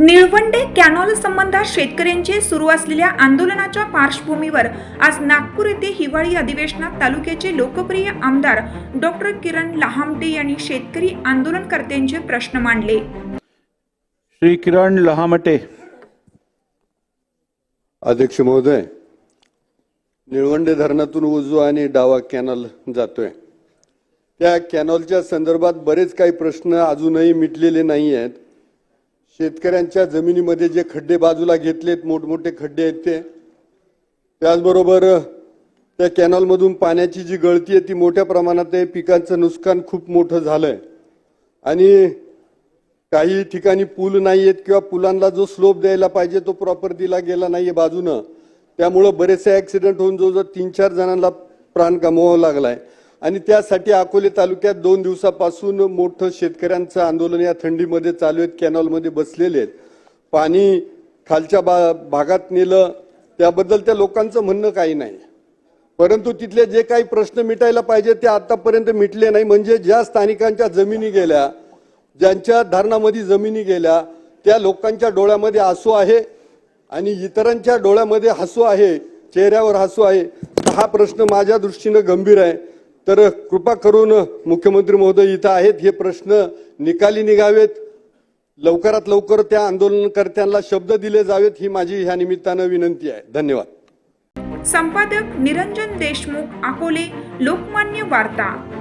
Nilwande canal संबंधात शेतकऱ्यांचे सुरू असलेल्या आंदोलनाच्या पार्श्वभूमीवर आज नागपूर येथे हिवाळी अधिवेशनात तालुक्याचे लोकप्रिय आमदार डॉक्टर किरण लहामटे यांनी शेतकरी आंदोलनकर्त्यांचे प्रश्न मांडले. श्री किरण लहामटे. अध्यक्ष महोदय निळवंडे धरणातून उजवा आणि डावा कॅनल जातोय. त्या कॅनॉलच्या संदर्भात बरेच काही प्रश्न अजूनही मिटलेले नाही आहेत. शेतकऱ्यांच्या जमिनीमध्ये जे खड्डे बाजूला घेतलेत मोठमोठे खड्डे आहेत ते त्याचबरोबर त्या कॅनॉलमधून पाण्याची जी गळती आहे ती मोठ्या प्रमाणात आहे. पिकांचं नुकसान खूप मोठं झालंय. आणि काही ठिकाणी पूल नाही आहेत किंवा पुलांना जो स्लोप द्यायला पाहिजे तो प्रॉपर दिला गेला नाहीये बाजूनं. त्यामुळं बरेचसे ऍक्सिडेंट होऊन जवळजवळ तीन चार जणांना प्राण गमवावा लागलाय. आणि त्यासाठी अकोले तालुक्यात दोन दिवसापासून मोठं शेतकऱ्यांचं आंदोलन या थंडीमध्ये चालू आहेत कॅनॉलमध्ये बसलेले आहेत. पाणी खालच्या बा भागात नेलं त्याबद्दल त्या लोकांचं म्हणणं काही नाही. परंतु तिथले जे काही प्रश्न मिटायला पाहिजे ते आतापर्यंत मिटले नाही. म्हणजे ज्या स्थानिकांच्या जमिनी गेल्या ज्यांच्या धरणामध्ये जमिनी गेल्या त्या लोकांच्या डोळ्यामध्ये आसू आहे आणि इतरांच्या डोळ्यामध्ये हसू आहे चेहऱ्यावर हसू आहे. हा प्रश्न माझ्या दृष्टीनं गंभीर आहे. तर कृपा करून मुख्यमंत्री महोदय इथं आहेत. हे प्रश्न निकाली निघावेत. लवकरात लवकर त्या आंदोलनकर्त्यांना शब्द दिले जावेत ही माझी ह्या निमित्तानं विनंती आहे. धन्यवाद. संपादक निरंजन देशमुख अकोले लोकमान्य वार्ता.